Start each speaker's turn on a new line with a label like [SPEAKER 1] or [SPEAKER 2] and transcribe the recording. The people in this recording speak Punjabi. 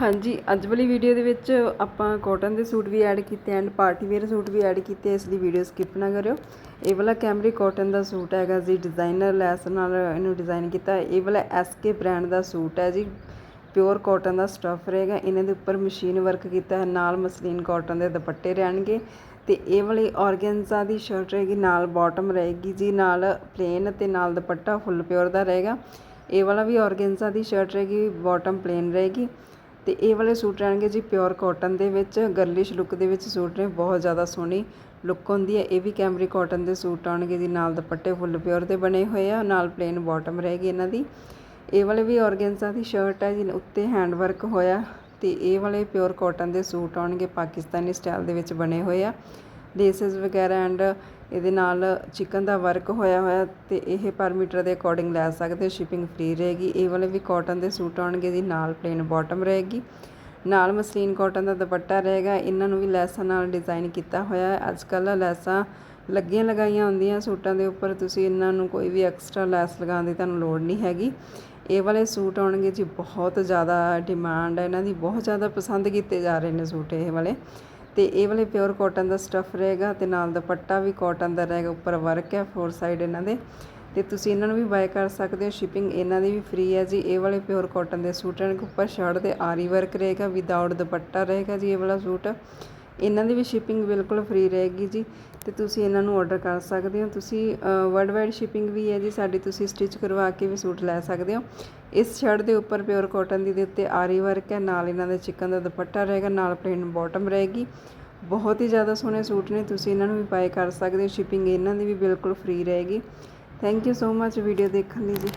[SPEAKER 1] ਹਾਂਜੀ, ਅੱਜ ਵਾਲੀ ਵੀਡੀਓ ਦੇ ਵਿੱਚ ਆਪਾਂ ਕਾਟਨ ਦੇ ਸੂਟ ਵੀ ਐਡ ਕੀਤੇ ਐਂਡ ਪਾਰਟੀ ਵੇਅਰ ਸੂਟ ਵੀ ਐਡ ਕੀਤੇ, ਇਸ ਲਈ ਵੀਡੀਓ ਸਕਿਪ ਨਾ ਕਰਿਓ। ਇਹ ਵਾਲਾ ਕੈਮਰੀ ਕਾਟਨ ਦਾ ਸੂਟ ਹੈਗਾ ਜੀ ਡਿਜ਼ਾਈਨਰ ਲੈਸ ਨਾਲ ਇਹਨੂੰ ਡਿਜ਼ਾਈਨ ਕੀਤਾ। ਇਹ ਵਾਲਾ ਐਸਕੇ ਬ੍ਰਾਂਡ ਦਾ ਸੂਟ ਹੈ ਜੀ ਪਿਓਰ ਕਾਟਨ ਦਾ ਸਟਫ ਰਹੇਗਾ। ਇਹਨਾਂ ਦੇ ਉੱਪਰ ਮਸ਼ੀਨ ਵਰਕ ਕੀਤਾ ਹੈ ਨਾਲ ਮਸਲੀਨ ਕਾਟਨ ਦੇ ਦੁਪੱਟੇ ਰਹਿਣਗੇ। ਤੇ ਇਹ ਵਾਲੀ ਔਰਗੈਂਜ਼ਾ ਦੀ ਸ਼ਰਟ ਰਹੇਗੀ, ਨਾਲ ਬਾਟਮ ਰਹੇਗੀ ਜੀ, ਨਾਲ ਪਲੇਨ ਤੇ ਨਾਲ ਦੁਪੱਟਾ ਫੁੱਲ ਪਿਓਰ ਦਾ ਰਹੇਗਾ। ਇਹ ਵਾਲਾ ਵੀ ਔਰਗੈਂਜ਼ਾ ਦੀ ਸ਼ਰਟ ਰਹੇਗੀ ਬਾਟਮ ਪਲੇਨ ਰਹੇਗੀ। ਤੇ ਇਹ ਵਾਲੇ ਸੂਟ ਰਹਿਣਗੇ ਜੀ ਪਿਓਰ ਕਾਟਨ ਦੇ ਵਿੱਚ ਗਰਲਿਸ਼ ਲੁੱਕ ਦੇ ਵਿੱਚ ਸੂਟ ਨੇ, ਬਹੁਤ ਜ਼ਿਆਦਾ ਸੋਹਣੀ ਲੁੱਕ ਹੁੰਦੀ ਹੈ। ਇਹ ਵੀ ਕੈਮਰੀ ਕਾਟਨ ਦੇ ਸੂਟ ਆਉਣਗੇ ਜੀ, ਨਾਲ ਦੁਪੱਟੇ ਫੁੱਲ ਪਿਓਰ ਦੇ ਬਣੇ ਹੋਏ ਆ, ਨਾਲ ਪਲੇਨ ਬਾਟਮ ਰਹੇਗੀ ਇਹਨਾਂ ਦੀ। ਇਹ ਵਾਲੇ ਵੀ ਔਰਗੈਂਜ਼ਾ ਦੀ ਸ਼ਰਟ ਹੈ ਜੀ, ਉੱਤੇ ਹੈਂਡ ਵਰਕ ਹੋਇਆ ਤੇ ਇਹ ਵਾਲੇ ਪਿਓਰ ਕਾਟਨ ਦੇ ਸੂਟ ਆਉਣਗੇ, ਪਾਕਿਸਤਾਨੀ ਸਟਾਈਲ ਦੇ ਵਿੱਚ ਬਣੇ ਹੋਏ ਆ। ਲੇਸਸ ਵਗੈਰਾ ਐਂਡ ਇਹਦੇ ਨਾਲ ਚਿਕਨ ਦਾ ਵਰਕ ਹੋਇਆ ਹੋਇਆ ਤੇ ਇਹ ਪਰ ਮੀਟਰ ਦੇ ਅਕੋਰਡਿੰਗ ਲੈ ਸਕਦੇ ਹੋ ਸ਼ਿਪਿੰਗ ਫ੍ਰੀ ਰਹੇਗੀ। ਇਹ ਵਾਲੇ ਵੀ ਕਾਟਨ ਦੇ ਸੂਟ ਆਉਣਗੇ ਜੀ, ਨਾਲ ਪਲੇਨ ਬਾਟਮ ਰਹੇਗੀ। ਨਾਲ ਮਸਲੀਨ ਕਾਟਨ ਦਾ ਦੁਪੱਟਾ ਰਹੇਗਾ। ਇਹਨਾਂ ਨੂੰ ਵੀ ਲੈਸਾਂ ਨਾਲ ਡਿਜ਼ਾਈਨ ਕੀਤਾ ਹੋਇਆ ਹੈ। ਅੱਜ ਕੱਲ੍ਹ ਲੈਸਾਂ ਲੱਗੀਆਂ ਲਗਾਈਆਂ ਹੁੰਦੀਆਂ ਸੂਟਾਂ ਦੇ ਉੱਪਰ। ਤੁਸੀਂ ਇਹਨਾਂ ਨੂੰ ਕੋਈ ਵੀ ਐਕਸਟਰਾ ਲੈਸ ਲਗਾਉਣ ਦੀ ਤੁਹਾਨੂੰ ਲੋੜ ਨਹੀਂ ਹੈਗੀ। ਇਹ ਵਾਲੇ ਸੂਟ ਆਉਣਗੇ ਜੀ, ਬਹੁਤ ਜ਼ਿਆਦਾ ਡਿਮਾਂਡ ਹੈ। ਇਹਨਾਂ ਦੀ ਬਹੁਤ ਜ਼ਿਆਦਾ ਪਸੰਦ ਕੀਤੇ ਜਾ ਰਹੇ ਨੇ ਸੂਟ ਇਹ ਵਾਲੇ। ਤੇ ਇਹ ਵਾਲੇ ਪਿਓਰ ਕਾਟਨ ਦਾ ਸਟਫ ਰਹੇਗਾ ਤੇ ਨਾਲ ਦੁਪੱਟਾ ਵੀ ਕਾਟਨ ਦਾ ਰਹੇਗਾ, ਉੱਪਰ ਵਰਕ ਹੈ ਫੋਰ ਸਾਈਡ ਇਹਨਾਂ ਦੇ। ਤੇ ਤੁਸੀਂ ਇਹਨਾਂ ਨੂੰ ਵੀ ਬਾਏ ਕਰ ਸਕਦੇ ਹੋ ਸ਼ਿਪਿੰਗ ਇਹਨਾਂ ਦੀ ਵੀ ਫ੍ਰੀ ਹੈ ਜੀ। ਇਹ ਵਾਲੇ ਪਿਓਰ ਕਾਟਨ ਦੇ ਸੂਟ ਹਨ ਉੱਪਰ ਸ਼ਰਟ ਦੇ ਆਰੀ ਵਰਕ ਰਹੇਗਾ ਵਿਦਆਊਟ ਦੁਪੱਟਾ ਰਹੇਗਾ ਜੀ ਇਹ ਵਾਲਾ ਸੂਟ ਇਹਨਾਂ ਦੀ ਵੀ ਸ਼ਿਪਿੰਗ ਬਿਲਕੁਲ ਫ੍ਰੀ ਰਹੇਗੀ ਜੀ ਤੇ ਤੁਸੀਂ ਇਹਨਾਂ ਨੂੰ ਆਰਡਰ ਕਰ ਸਕਦੇ ਹੋ। ਤੁਸੀਂ ਵਰਲਡ ਵਾਈਡ ਸ਼ਿਪਿੰਗ ਵੀ ਹੈ ਜੀ, ਸਾਡੀ ਤੁਸੀਂ ਸਟਿਚ ਕਰਵਾ ਕੇ ਵੀ ਸੂਟ ਲੈ ਸਕਦੇ ਹੋ। ਇਸ ਸ਼ਰਟ ਦੇ ਉੱਪਰ ਪਿਓਰ ਕਾਟਨ ਦੀ ਦੇ ਉੱਤੇ ਆਰੀ ਵਰਕ ਹੈ, ਨਾਲ ਇਹਨਾਂ ਦੇ ਚਿਕਨ ਦਾ ਦੁਪੱਟਾ ਰਹੇਗਾ, ਨਾਲ ਪਲੇਨ ਬਾਟਮ ਰਹੇਗੀ। ਬਹੁਤ ਹੀ ਜ਼ਿਆਦਾ ਸੋਹਣੇ ਸੂਟ ਨੇ, ਤੁਸੀਂ ਇਹਨਾਂ ਨੂੰ ਵੀ ਬਾਏ ਕਰ ਸਕਦੇ ਹੋ ਸ਼ਿਪਿੰਗ ਇਹਨਾਂ ਦੀ ਵੀ ਬਿਲਕੁਲ ਫ੍ਰੀ ਰਹੇਗੀ। Thank you so much video ਦੇਖਣ ਲਈ ਜੀ।